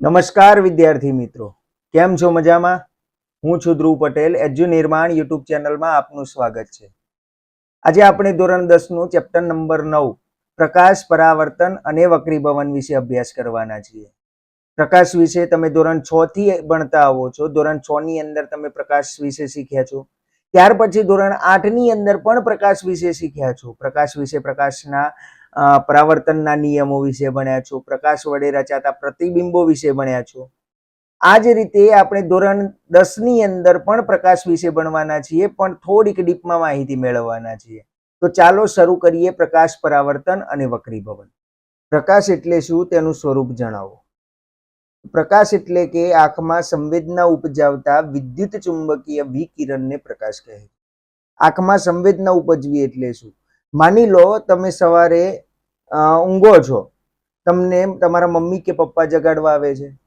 નમસ્કાર વિદ્યાર્થી મિત્રો. કેમ છો મજામાં? હું છું ધ્રુવ પટેલ. એજ્યુ નિર્માણ યુટ્યુબ ચેનલમાં આપનું સ્વાગત છે. આજે આપણે ધોરણ દસનું ચેપ્ટર નંબર નવ, પ્રકાશ પરાવર્તન અને વક્રીભવન વિશે અભ્યાસ કરવાના છીએ. પ્રકાશ વિશે તમે ધોરણ છ થી ભણતા આવો છો. ધોરણ છ ની અંદર તમે પ્રકાશ વિશે શીખ્યા છો. ત્યાર પછી ધોરણ આઠની અંદર પણ પ્રકાશ વિશે શીખ્યા છો. પ્રકાશ વિશે પ્રકાશના પરાવર્તનના નિયમો વિશે ભણ્યા છો, પ્રકાશ વડે રચાતા પ્રતિબિંબો વિશે ભણ્યા છો. આ જ રીતે આપણે ધોરણ દસની અંદર પણ પ્રકાશ વિશે ભણવાના છીએ, પણ થોડીક ડીપમાં માહિતી મેળવવાના છીએ. તો ચાલો શરૂ કરીએ પ્રકાશ પરાવર્તન અને વક્રીભવન પ્રકાશ એટલે શું તેનું સ્વરૂપ જણાવો. પ્રકાશ એટલે કે આંખમાં સંવેદના ઉપજાવતા વિદ્યુત ચુંબકીય વિકિરણને પ્રકાશ કહે આંખમાં સંવેદના ઉપજવી એટલે શું? માની લો તમે સવારે ઊંઘો છો. તમને તમારા મમ્મી કે પપ્પા જગાડવા આવે છે.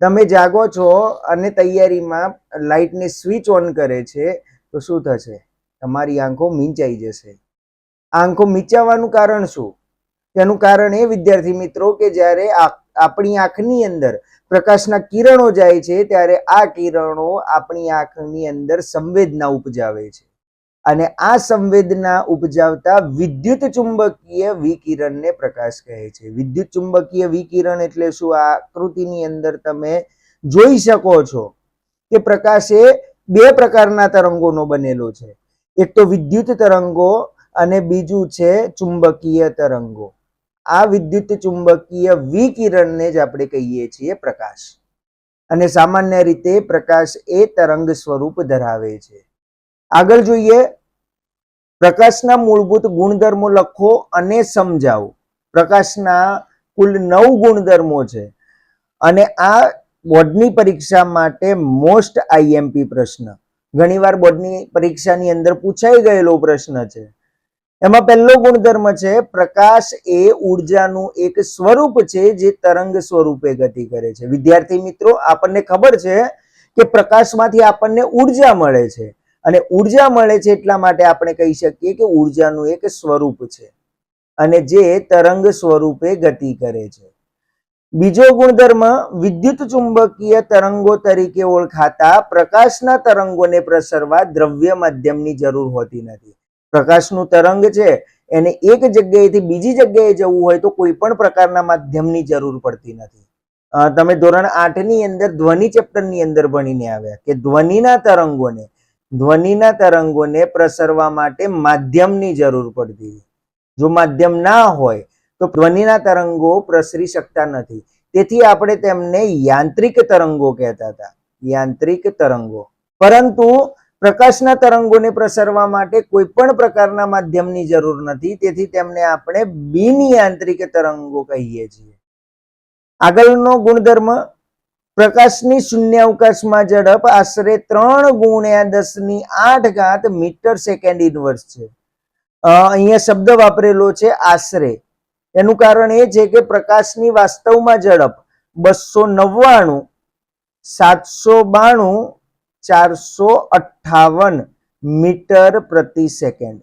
તમે જાગો છો અને તૈયારીમાં લાઇટને સ્વિચ ઓન કરે છે, તો શું થશે? તમારી આંખો મીંચાઈ જશે. આંખો મીંચાવાનું કારણ શું? તેનું કારણ એ, વિદ્યાર્થી મિત્રો, કે જ્યારે આપણી આંખની અંદર પ્રકાશના કિરણો જાય છે, ત્યારે આ કિરણો આપણી આંખની અંદર સંવેદના ઉપજાવે છે. અને આ સંવેદના ઉપજાવતા વિદ્યુત ચુંબકીય વિકિરણને પ્રકાશ કહે છે. વિદ્યુત ચુંબકીય વિકિરણ એટલે શું? આ આકૃતિની અંદર તમે જોઈ શકો છો કે પ્રકાશ એ બે પ્રકારના તરંગોનો બનેલો છે. એક તો વિદ્યુત તરંગો અને બીજું છે ચુંબકીય તરંગો. આ વિદ્યુત ચુંબકીય વિકિરણને જ આપણે કહીએ છીએ પ્રકાશ. અને સામાન્ય રીતે પ્રકાશ એ તરંગ સ્વરૂપ ધરાવે છે. આગળ જોઈએ. પ્રકાશના મૂળભૂત ગુણધર્મો લખો અને સમજાવો. પ્રકાશના કુલ નવ ગુણધર્મો છે. અને આ બોર્ડની પરીક્ષા માટે મોસ્ટ આઈએમપી પ્રશ્ન. ઘણીવાર બોર્ડની પરીક્ષાની અંદર પૂછાઈ ગયેલો પ્રશ્ન છે. એમાં પહેલો ગુણધર્મ છે, પ્રકાશ એ ઉર્જાનું એક સ્વરૂપ છે જે તરંગ સ્વરૂપે ગતિ કરે છે. વિદ્યાર્થી મિત્રો, આપણને ખબર છે કે પ્રકાશમાંથી આપણને ઊર્જા મળે છે. અને ઊર્જા મળે છે એટલા માટે આપણે કહી શકીએ કે ઉર્જાનું એક સ્વરૂપ છે અને જે તરંગ સ્વરૂપે ગતિ કરે છે. બીજો ગુણધર્મ વિદ્યુત ચુંબકીય તરંગો તરીકે ઓળખાતા પ્રકાશના તરંગોને પ્રસરવા દ્રવ્ય માધ્યમની જરૂર હોતી નથી. પ્રકાશનું તરંગ છે, એને એક જગ્યાએથી બીજી જગ્યાએ જવું હોય તો કોઈ પણ પ્રકારના માધ્યમની જરૂર પડતી નથી. તમે ધોરણ આઠની અંદર ધ્વનિ ચેપ્ટરની અંદર ભણીને આવ્યા કે ધ્વનિના તરંગોને ધ્વનિના તરંગોને પ્રસરવા માટે માધ્યમની જરૂર પડતી જો માધ્યમ ના હોય, તો ધ્વનિના તરંગો પ્રસરી શકતા નથી. તેથી આપણે તેમને યાંત્રિક તરંગો કહેતા હતા. યાંત્રિક તરંગો. પરંતુ પ્રકાશના તરંગોને પ્રસરવા માટે કોઈ પણ પ્રકારના માધ્યમની જરૂર નથી. તેથી તેમને આપણે બિન યાંત્રિક તરંગો કહીએ છીએ. આગળનો ગુણધર્મ પ્રકાશની શૂન્યાવકાશમાં ઝડપ આશરે ત્રણ ગુણ્યા દસની આઠ ઘાત મીટર સેકન્ડ ઇન્વર્સ છે. અહીંયા શબ્દ વાપરેલો છે આશરે. એનું કારણ એ છે કે પ્રકાશની વાસ્તવમાં ઝડપ બસો નવ્વાણું, સાતસો બાણું, ચારસો અઠ્ઠાવન મીટર પ્રતિ સેકન્ડ.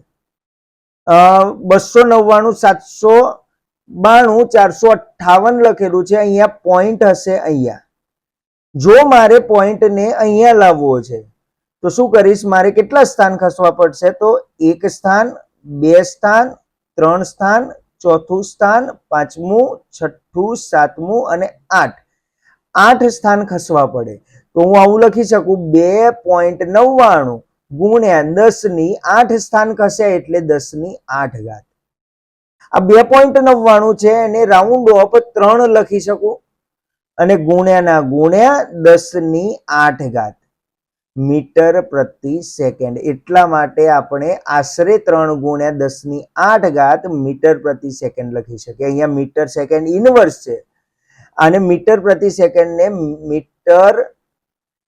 બસો નવ્વાણું, સાતસો બાણું, ચારસો અઠ્ઠાવન લખેલું છે. અહીંયા પોઈન્ટ હશે અહીંયા. જો મારે પોઈન્ટને અહીંયા લાવવો છે, તો શું કરીશ? મારે કેટલા સ્થાન ખસવા પડશે? તો એક સ્થાન, બે સ્થાન, ત્રણ સ્થાન, ચોથું સ્થાન, પાંચમું, છઠ્ઠું, સાતમું અને આઠ. આઠ સ્થાન ખસવા પડે. તો હું આવું લખી શકું, બે પોઈન્ટ નવ્વાણું ગુણ્યા દસની આઠ સ્થાન ખસે એટલે દસની આઠ ઘાત. આ બે પોઈન્ટ નવ્વાણું છે, એને રાઉન્ડ ઓફ ત્રણ લખી શકું. અને ગુણ્યાના ગુણ્યા દસની આઠ ઘાત. મીટર પ્રતિ સેકન્ડ. એટલા માટે આપણે આશરે ત્રણ ગુણ્યા દસની આઠ ઘાત મીટર પ્રતિ સેકન્ડ લખી શકીએ. અહીંયા મીટર સેકન્ડ ઇનવર્સ છે. અને મીટર પ્રતિ સેકન્ડ ને મીટર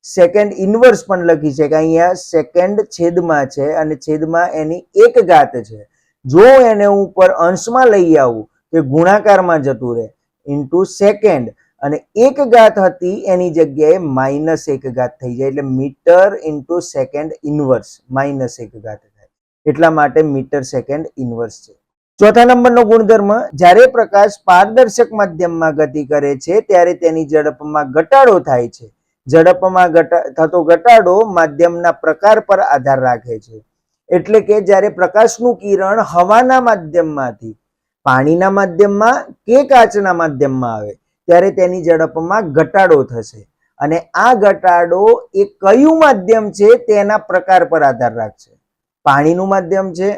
સેકન્ડ ઇનવર્સ પણ લખી છે કે અહીંયા સેકન્ડ છેદમાં છે અને છેદમાં એની એક ઘાત છે. જો એને ઉપર અંશમાં લઈ આવું કે ગુણાકારમાં જતું રહે. ઇન્ટુ સેકન્ડ અને એક ઘાત હતી, એની જગ્યાએ માઇનસ એક ઘાત થઈ જાય. એટલે meter into second inverse, minus એક ઘાત થાય. એટલા માટે મીટર સેકન્ડ ઇનવર્સ છે. ચોથા નંબરનો ગુણધર્મ, જ્યારે પ્રકાશ પારદર્શક માધ્યમમાં ગતિ કરે છે, ત્યારે તેની ઝડપમાં ઘટાડો થાય છે. ઝડપમાં થતો ઘટાડો માધ્યમના પ્રકાર પર આધાર રાખે છે. એટલે કે જ્યારે પ્રકાશનું કિરણ હવાના માધ્યમમાંથી, પાણીના માધ્યમમાં કે કાચના માધ્યમમાં આવે ત્યારે તેની ઝડપમાં ઘટાડો થશે. અને આ ઘટાડો એ કયું માધ્યમ છે તેના પ્રકાર પર આધાર રાખશે. પાણીનું માધ્યમ છે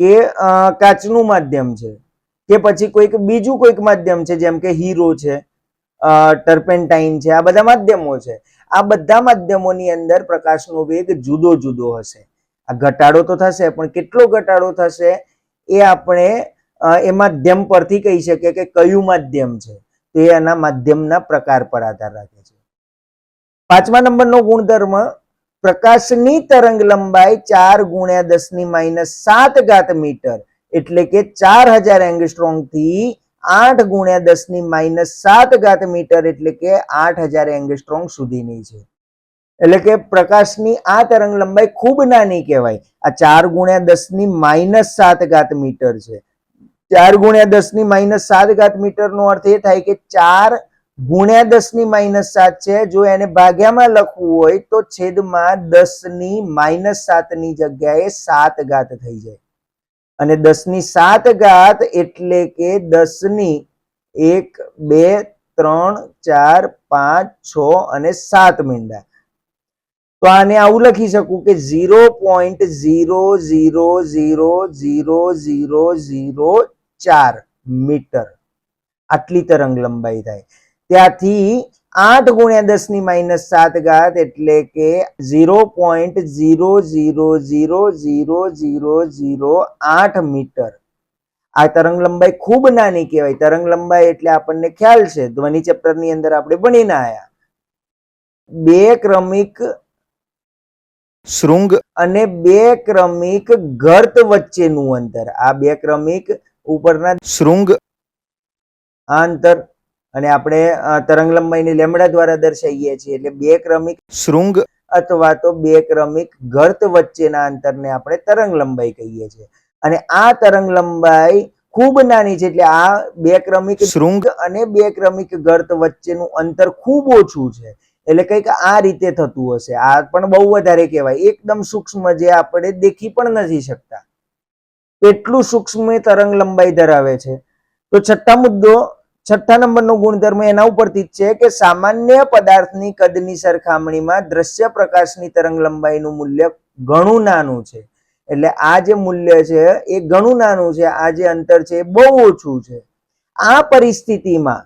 કે કાચનું માધ્યમ છે કે પછી કોઈક બીજું કોઈક માધ્યમ છે જેમ કે હીરો છે ટર્પેન્ટાઇન છે, આ બધા માધ્યમો છે. આ બધા માધ્યમોની અંદર પ્રકાશનો વેગ જુદો જુદો હશે. આ ઘટાડો તો થશે, પણ કેટલો ઘટાડો થશે એ આપણે એ માધ્યમ પરથી કહી શકીએ કે કયું માધ્યમ છે. તે એના માધ્યમના પ્રકાર પર આધાર રાખે છે. પાંચમા નંબરનો ગુણધર્મ, પ્રકાશની તરંગ લંબાઈ ચાર ગુણ્યા દસની માઇનસ સાત ઘાત મીટર, એટલે કે ચાર હજાર એંગસ્ટ્રોંગથી આઠ ગુણ્યા દસની માઇનસ સાત ઘાત મીટર, એટલે કે આઠ હજાર એંગસ્ટ્રોંગ સુધીની છે. એટલે કે પ્રકાશની આ તરંગ લંબાઈ ખૂબ નાની કહેવાય. આ ચાર ગુણ્યા દસની માઇનસ સાત ઘાત મીટર છે. ચાર ગુણ્યા દસની માઇનસ સાત ઘાત મીટર નો અર્થ એ થાય કે ચાર ગુણ્યા દસની માઇનસ સાત છે. જો એને ભાગ્યામાં લખવું હોય તો છેદમાં દસની માઇનસ સાતની જગ્યાએ સાત ઘાત થઈ જાય. અને દસની સાત ઘાત એટલે કે દસની એક, બે, ત્રણ, ચાર, પાંચ, છ અને સાત મીંડા. તો આને આવું લખી શકું કે zero point zero zero zero zero zero zero ચાર મીટર. આટલી તરંગ લંબાઈ થાય. ત્યાંથી આઠ ગુણ્યા દસની માઇનસ સાત ઘાત એટલે કે zero point zero zero zero zero zero zero આઠ મીટર. આ તરંગ લંબાઈ ખૂબ નાની કહેવાય. તરંગ લંબાઈ એટલે આપણને ખ્યાલ છે. ધ્વનિ ચેપ્ટરની અંદર આપણે ભણીને આયા. બે ક્રમિક શૃંગ અને બે ક્રમિક ગર્ત વચ્ચેનું અંતર. આ બે ક્રમિક ઉપરના શૃંગ આ અંતર અને આપણે તરંગ લંબાઈને લેમડા દ્વારા દર્શાવીએ છીએ. એટલે બે ક્રમિક શૃંગ અથવા તો બે ક્રમિક ગર્ત વચ્ચેના અંતરને આપણે તરંગ લંબાઈ કહીએ છીએ. અને આ તરંગ લંબાઈ ખૂબ નાની છે, એટલે આ બે ક્રમિક શૃંગ અને બે ક્રમિક ગર્ત વચ્ચેનું અંતર ખૂબ ઓછું છે. એટલે કંઈક આ રીતે થતું હશે. આ પણ બહુ વધારે કહેવાય. એકદમ સૂક્ષ્મ જે આપણે દેખી પણ નથી શકતા. એટલું સૂક્ષ્મ તરંગ લંબાઈ ધરાવે છે. તો છઠ્ઠા મુદ્દો, છઠ્ઠા નંબરનો ગુણધર્મ એના ઉપરથી જ છે કે સામાન્ય પદાર્થની કદની સરખામણીમાં દ્રશ્ય પ્રકાશની તરંગ લંબાઈનું મૂલ્ય ઘણું નાનું છે. એટલે આ જે મૂલ્ય છે એ ઘણું નાનું છે, આ જે અંતર છે એ બહુ ઓછું છે. આ પરિસ્થિતિમાં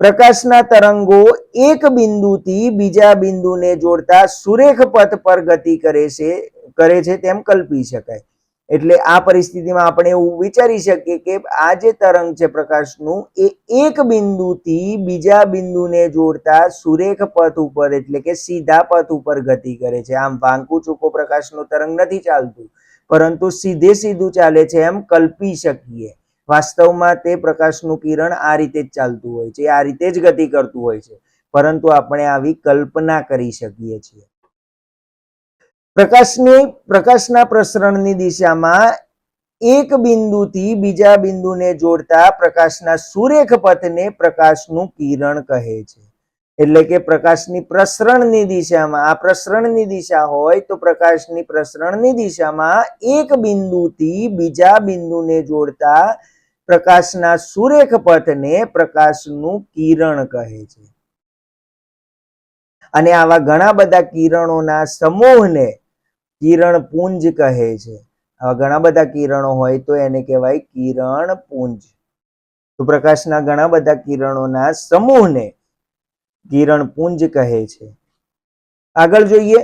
પ્રકાશના તરંગો એક બિંદુથી બીજા બિંદુને જોડતા સુરેખ પથ પર ગતિ કરે છે કરે છે તેમ કલ્પી શકાય. એટલે આ પરિસ્થિતિમાં આપણે એવું વિચારી શકીએ કે આ જે તરંગ છે પ્રકાશનું, એ એક બિંદુથી બીજા બિંદુને જોડતા સુરેખ પથ ઉપર એટલે કે સીધા પથ ઉપર ગતિ કરે છે. આમ વાંકુ ચૂકો પ્રકાશનું તરંગ નથી ચાલતું, પરંતુ સીધે સીધું ચાલે છે એમ કલ્પી શકીએ. વાસ્તવમાં તે પ્રકાશનું કિરણ આ રીતે જ ચાલતું હોય છે, આ રીતે જ ગતિ કરતું હોય છે, પરંતુ આપણે આવી કલ્પના કરી શકીએ છીએ. પ્રકાશની પ્રકાશના પ્રસરણની દિશામાં એક બિંદુથી બીજા બિંદુને જોડતા પ્રકાશના સુરેખ પથને પ્રકાશનું કિરણ કહે છે. એટલે કે પ્રકાશની પ્રસરણની દિશામાં, આ પ્રસરણની દિશા હોય તો પ્રકાશની પ્રસરણની દિશામાં એક બિંદુથી બીજા બિંદુને જોડતા પ્રકાશના સુરેખ પથને પ્રકાશનું કિરણ કહે છે. અને આવા ઘણા બધા કિરણોના સમૂહને કિરણ પુંજ કહે છે. ઘણા બધા કિરણો હોય તો એને કહેવાય કિરણ પુંજ. પ્રકાશના ઘણા બધા કિરણોના સમૂહને કિરણ પુંજ કહે છે. આગળ જોઈએ.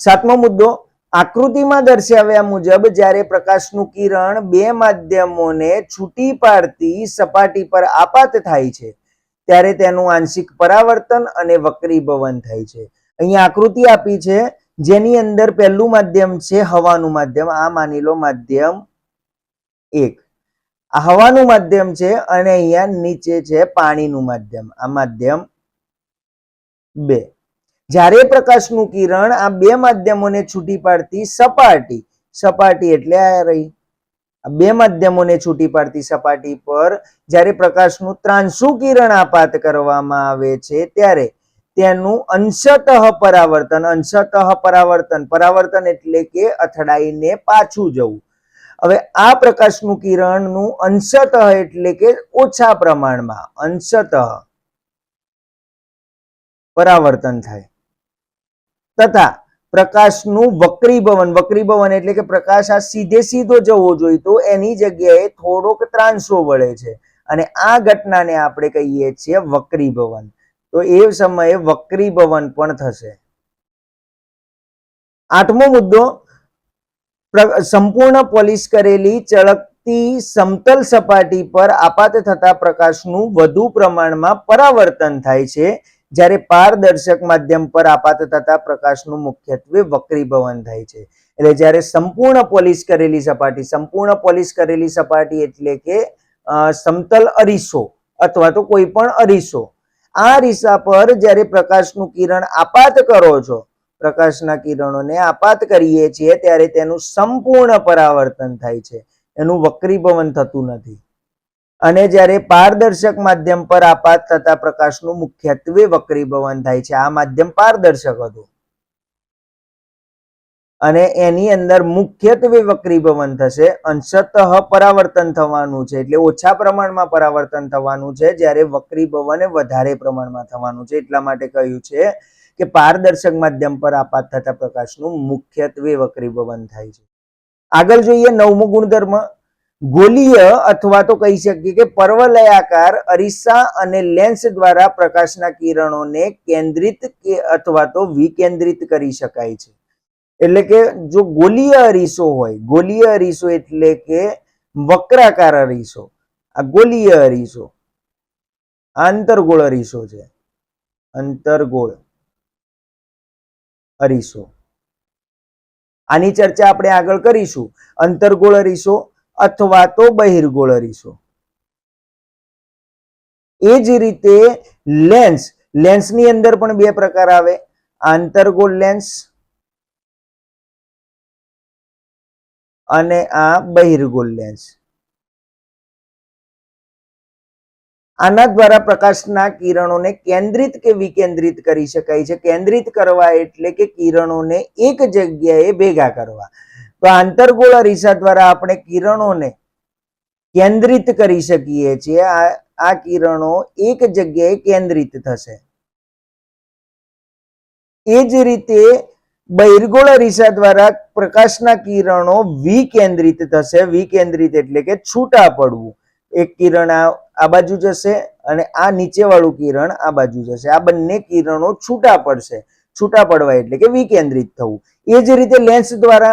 સાતમો મુદ્દો. આકૃતિમાં દર્શાવ્યા મુજબ જ્યારે પ્રકાશનું કિરણ બે માધ્યમોને છૂટી પાડતી સપાટી પર આપાત થાય છે, ત્યારે તેનું આંશિક પરાવર્તન અને વક્રીભવન થાય છે. અહીંયા આકૃતિ આપી છે જેની અંદર પહેલું માધ્યમ છે હવાનું માધ્યમ, આ માની લો માધ્યમ એક. આ હવાનું માધ્યમ છે અને અહીંયા નીચે છે પાણીનું માધ્યમ, આ માધ્યમ બે. જ્યારે પ્રકાશનું કિરણ આ બે માધ્યમોને છૂટી પાડતી સપાટી સપાટી એટલે આ રહી. આ બે માધ્યમોને છૂટી પાડતી સપાટી પર જ્યારે પ્રકાશનું ત્રાંસુ કિરણ આપાત કરવામાં આવે છે ત્યારે તેનું અંશતઃ પરાવર્તન અંશતઃ પરાવર્તન. પરાવર્તન એટલે કે અથડાઈને પાછું જવું. હવે આ પ્રકાશનું કિરણનું અંશતઃ એટલે કે ઓછા પ્રમાણમાં અંશતઃ પરાવર્તન થાય. તથા પ્રકાશનું વક્રીભવન વક્રીભવન એટલે કે પ્રકાશ આ સીધે સીધો જવો જોઈએ તો એની જગ્યાએ થોડોક ત્રાંસો વળે છે. અને આ ઘટનાને આપણે કહીએ છીએ વક્રીભવન. તો એ સમયે વક્રીભવન પણ થશે. આઠમો મુદ્દો સંપૂર્ણ પોલિશ કરેલી ચળકતી સમતલ સપાટી પર આપાત થતા પ્રકાશનું વધુ પ્રમાણમાં પરાવર્તન થાય છે, જ્યારે પારદર્શક માધ્યમ પર આપાત થતા પ્રકાશનું મુખ્યત્વે વક્રીભવન થાય છે. એટલે જ્યારે સંપૂર્ણ પોલિશ કરેલી સપાટી, સંપૂર્ણ પોલિશ કરેલી સપાટી એટલે કે સમતલ અરીસો અથવા તો કોઈ પણ અરીસો આ રીસા પર જ્યારે પ્રકાશનું કિરણ આપાત કરો છો, પ્રકાશના કિરણોને આપાત કરીએ છીએ, ત્યારે તેનું સંપૂર્ણ પરાવર્તન થાય છે. એનું વક્રીભવન થતું નથી. અને જ્યારે પારદર્શક માધ્યમ પર આપાત થતા પ્રકાશનું મુખ્યત્વે વક્રીભવન થાય છે. આ માધ્યમ પારદર્શક હતું. અને એની અંદર મુખ્યત્વે વક્રીભવન થશે. અંશતઃ પરાવર્તન થવાનું છે. એટલે ઓછા પ્રમાણમાં પરાવર્તન થવાનું છે. જ્યારે વક્રીભવન વધારે પ્રમાણમાં થવાનું છે. એટલા માટે કહ્યું છે કે પારદર્શક માધ્યમ પર આપાત થતા પ્રકાશનું મુખ્યત્વે વક્રીભવન થાય છે. આગળ જોઈએ નવમો ગુણધર્મ. ગોલીય અથવા તો કહી શકીએ કે પર્વલયાકાર અરીસા અને લેન્સ દ્વારા પ્રકાશના કિરણોને કેન્દ્રિત કે અથવા તો વિકેન્દ્રિત કરી શકાય છે. એટલે કે જો ગોલીય અરીસો હોય, ગોલીય અરીસો એટલે કે વક્રાકાર અરીસો આ ગોલીય અરીસો આંતરગોળ અરીસો છે. અંતરગોળ અરીસો આની ચર્ચા આપણે આગળ કરીશું. અંતરગોળ અરીસો અથવા તો બહિર્ગોળ અરીસો એ જ રીતે લેન્સ, લેન્સની અંદર પણ બે પ્રકાર આવે. આંતરગોળ લેન્સ અને આ બહિર્ગોળ લેન્સ આના દ્વારા પ્રકાશના કિરણોને કેન્દ્રિત કે વિકેન્દ્રિત કરી શકાય છે. કેન્દ્રિત કરવા એટલે કે કિરણોને એક જગ્યાએ ભેગા કરવા. તો આંતરગોળ અરીસા દ્વારા આપણે કિરણોને કેન્દ્રિત કરી શકીએ છીએ. આ આ કિરણો એક જગ્યાએ કેન્દ્રિત થશે. એ જ રીતે બહિર્ગોળ અરીસા દ્વારા પ્રકાશના કિરણો વિકેન્દ્રિત થશે. વિકેન્દ્રિત એટલે કે છૂટા પડવું. એક કિરણ આ બાજુ જશે અને આ નીચેવાળું કિરણ આ બાજુ જશે. આ બંને કિરણો છૂટા પડશે. છૂટા પડવા એટલે કે વિકેન્દ્રિત થવું. એ જ રીતે લેન્સ દ્વારા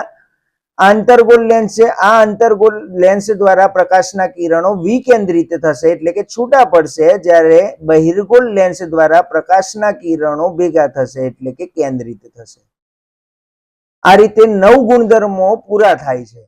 આંતરગોળ લેન્સ છે. આ આંતરગોળ લેન્સ દ્વારા પ્રકાશના કિરણો વિકેન્દ્રિત થશે એટલે કે છૂટા પડશે જ્યારે બહિર્ગોળ લેન્સ દ્વારા પ્રકાશના કિરણો ભેગા થશે એટલે કે કેન્દ્રિત થશે. આ રીતે નવ ગુણધર્મો પૂરા થાય છે.